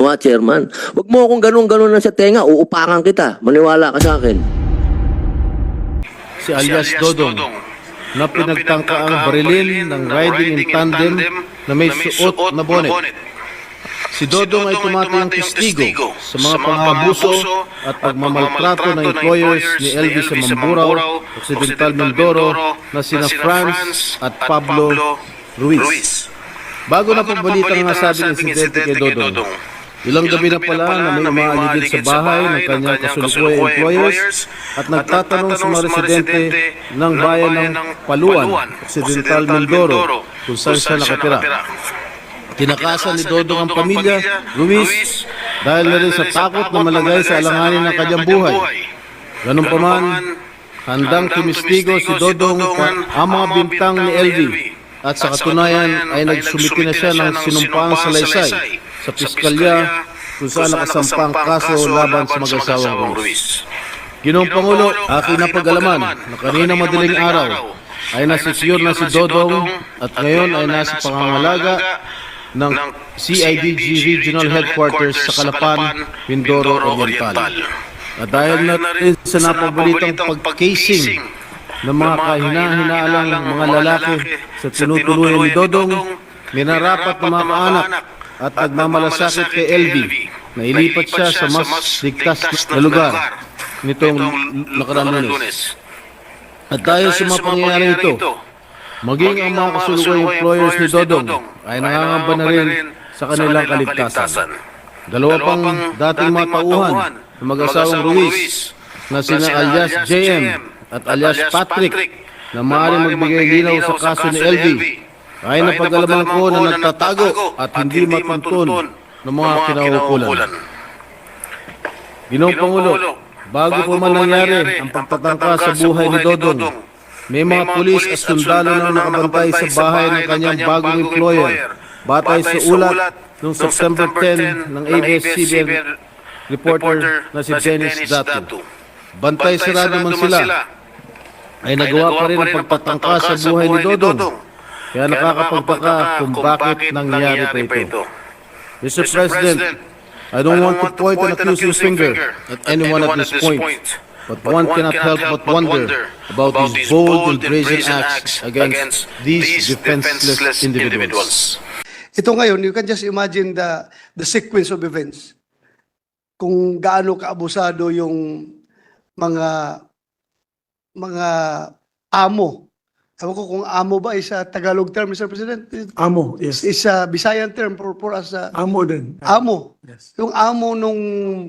Mga chairman, wag mo akong ganun-ganun na sa tenga, uupakan kita. Maniwala ka sa akin. si alias Dodong na pinagtangka ang barilin ng riding in tandem na may suot na bonnet. Si Dodong ay tumatayang testigo sa mga pangabuso at pagmamaltrato ng employers ni Elvis Mamburao, Occidental Mindoro na sina Franz at Pablo Ruiz. Bago na pabalita ng nasabing insidente kay Dodong, ilang gabi na pala na may umaaligid sa bahay ng kanyang kasulukuyang employers at nagtatanong sa mga residente ng bayan ng Paluan, Occidental Mindoro, kung saan siya nakatira. Tinakasan ni Dodong ang pamilya, Ruiz, dahil na rin sa takot na malagay sa alanganin ng kanyang buhay. Ganun pa man, handang tumistigo si Dodong ang mga bintang ni LV at sa katunayan ay nagsumiti na siya ng sinumpang salaysay sa piskalya kung saan nakasampang kaso laban sa mag-asawang Ruiz. Ginoong Pangulo, aking napag-alaman na kanina madaling araw ay nasecure na si Dodong at ngayon ay nasa pangangalaga ng CIDG Regional Headquarters sa Calapan, Mindoro Oriental. At dahil na rin sa napabalitang pag-casing ng mga kahina-hinaalang mga lalaki sa tinutuluyan ni Dodong, minarapat ng mga kaanak at nagmamalasakit kay LV na ilipat siya sa mas ligtas na lugar nitong nakaraang lunes. At dahil sa mga pangyayaring ito, maging ang mga kasulukuyang employers ni Dodong ay nangangamba na rin sa kanilang kaligtasan. Dalawa pang dating mga tauhan ng mag-asawang Ruiz na sina alias JM at alias Patrick na maaaring magbigay linaw sa kaso ni LV ay napag-alaman ko na nagtatago at hindi matuntun ng mga kinaukulan. Ginoong Pangulo, bago po man nangyari ang pagtatangka sa buhay ni Dodong, may mga pulis at sundalo na nakabantay sa bahay ng kanyang bagong employer. batay sa ulat noong September 10 ng ABS-CBN reporter na si Dennis Datu. Bantay sarado man sila, ay nagawa pa rin ang pagtatangka sa buhay ni Dodong. Kaya nakakapagtaka kung bakit nangyari pa ito. Mr. President, I don't want to point an accusing finger at anyone at this point, but one cannot help but wonder about these bold and brazen acts against these defenseless individuals. Ito ngayon, you can just imagine the, the sequence of events. Kung gaano kaabusado yung mga mga amo. Ewan ko kung amo ba is a Tagalog term, Mr. President? Amo, yes. Is a Visayan term for, for us. uh, Amo din. amo. Yes. Yung amo nung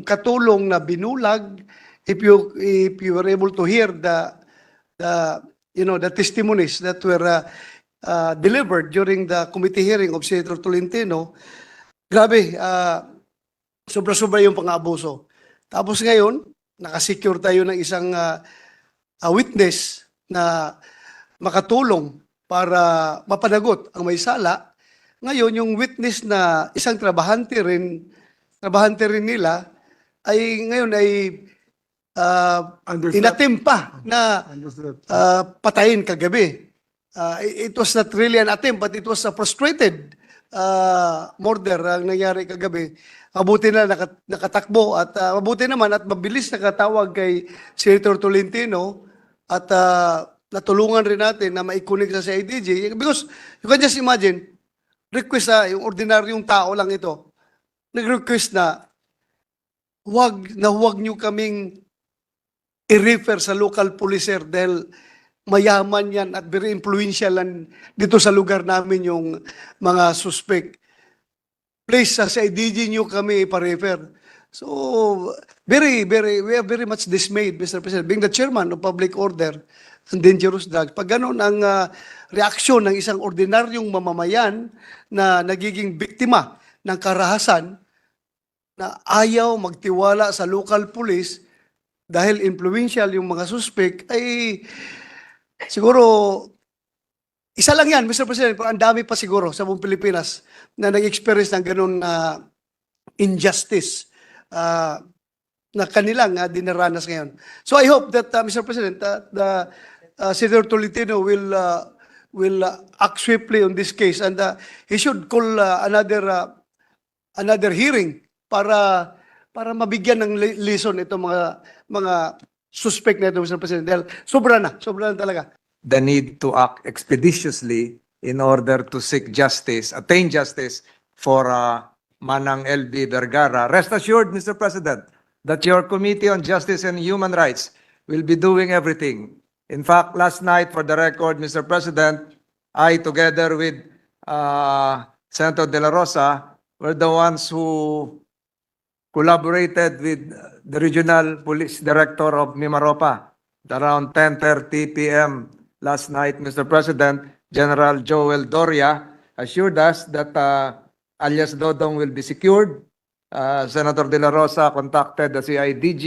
katulong na binulag, if you if you were able to hear the the you know the testimonies that were uh, uh, delivered during the committee hearing of Senator Tolentino, grabe, uh, sobra-sobra yung pang-abuso. Tapos ngayon, nakasecure tayo ng isang uh, uh, witness na makatulong para mapanagot ang may sala. Ngayon, yung witness na isang trabahante rin, trabahante rin nila, ay ngayon ay uh, Understood. inatimpa na uh, patayin kagabi. Uh, it it was not really an attempt, but it was a frustrated uh, murder ang nangyari kagabi. Mabuti na nakat, nakatakbo at uh, mabuti naman at mabilis nakatawag kay Senator Tolentino at uh, natulungan rin natin na maikunik sa CIDG. Because you can just imagine, request na yung ordinaryong tao lang ito, nag-request na wag na huwag nyo kaming i-refer sa local police sir dahil mayaman yan at very influential yan dito sa lugar namin yung mga suspect. Please, sa CIDG nyo kami ipa-refer. So, very, very, we are very much dismayed, Mr. President, being the chairman of public order dangerous drugs. Pag ganun ang ah, reaksyon ng isang ordinaryong mamamayan na nagiging biktima ng karahasan, na ayaw magtiwala sa local police dahil influential yung mga suspect, ay siguro isa lang yan, Mr. President, pero ang dami pa siguro sa buong Pilipinas na nag-experience ng ganun na injustice ah, na kanilang uh, dinaranas ngayon. So I hope that, uh, Mr. President, that the uh, Senator Tolentino will uh, will uh, act swiftly on this case and uh, he should call uh, another uh, another hearing para para mabigyan ng le- lesson itong mga mga suspect na ito, Mr. President. Dahil sobra na, sobra na talaga. the need to act expeditiously in order to seek justice, attain justice for uh, Manang LB Vergara. Rest assured, Mr. President, that your Committee on Justice and Human Rights will be doing everything. In fact, last night, for the record, Mr. President, I, together with uh, Senator De La Rosa, were the ones who collaborated with the Regional Police Director of Mimaropa around 10:30 p.m. last night, Mr. President, General Joel Doria assured us that uh, alias Dodong will be secured. Uh, Senator De La Rosa contacted the CIDG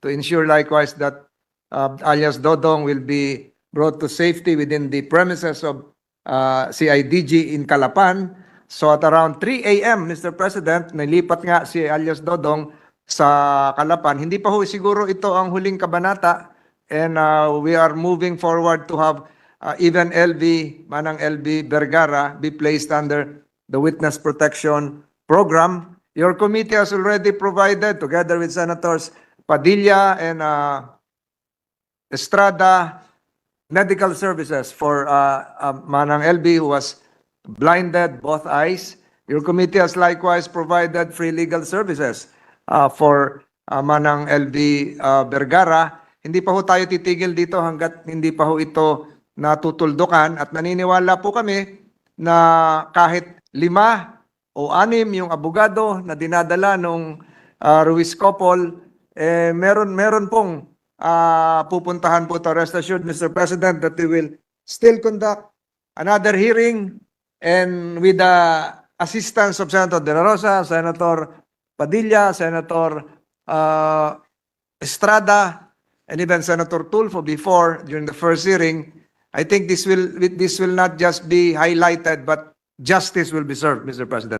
to ensure likewise that uh, alias Dodong will be brought to safety within the premises of uh, CIDG in Calapan. So at around 3 a.m., Mr. President, nilipat nga si alias Dodong sa Calapan. Hindi pa ho siguro ito ang huling kabanata and uh, we are moving forward to have uh, even LV, Manang LV Vergara be placed under the Witness Protection Program. Your committee has already provided, together with Senators Padilla and uh, Estrada, medical services for uh, uh, Manang LB who was blinded both eyes. Your committee has likewise provided free legal services uh, for uh, Manang LB uh, Vergara. Hindi pa ho tayo titigil dito hanggat hindi pa ho ito natutuldukan at naniniwala po kami na kahit lima o anim yung abogado na dinadala nung uh, Ruiz Copol, eh, meron, meron pong ah, pupuntahan po to. Rest assured, Mr. President, that we will still conduct another hearing and with the assistance of Senator De La Rosa, Senator Padilla, Senator uh, Estrada, and even Senator Tulfo before during the first hearing, I think this will this will not just be highlighted, but justice will be served, Mr. President.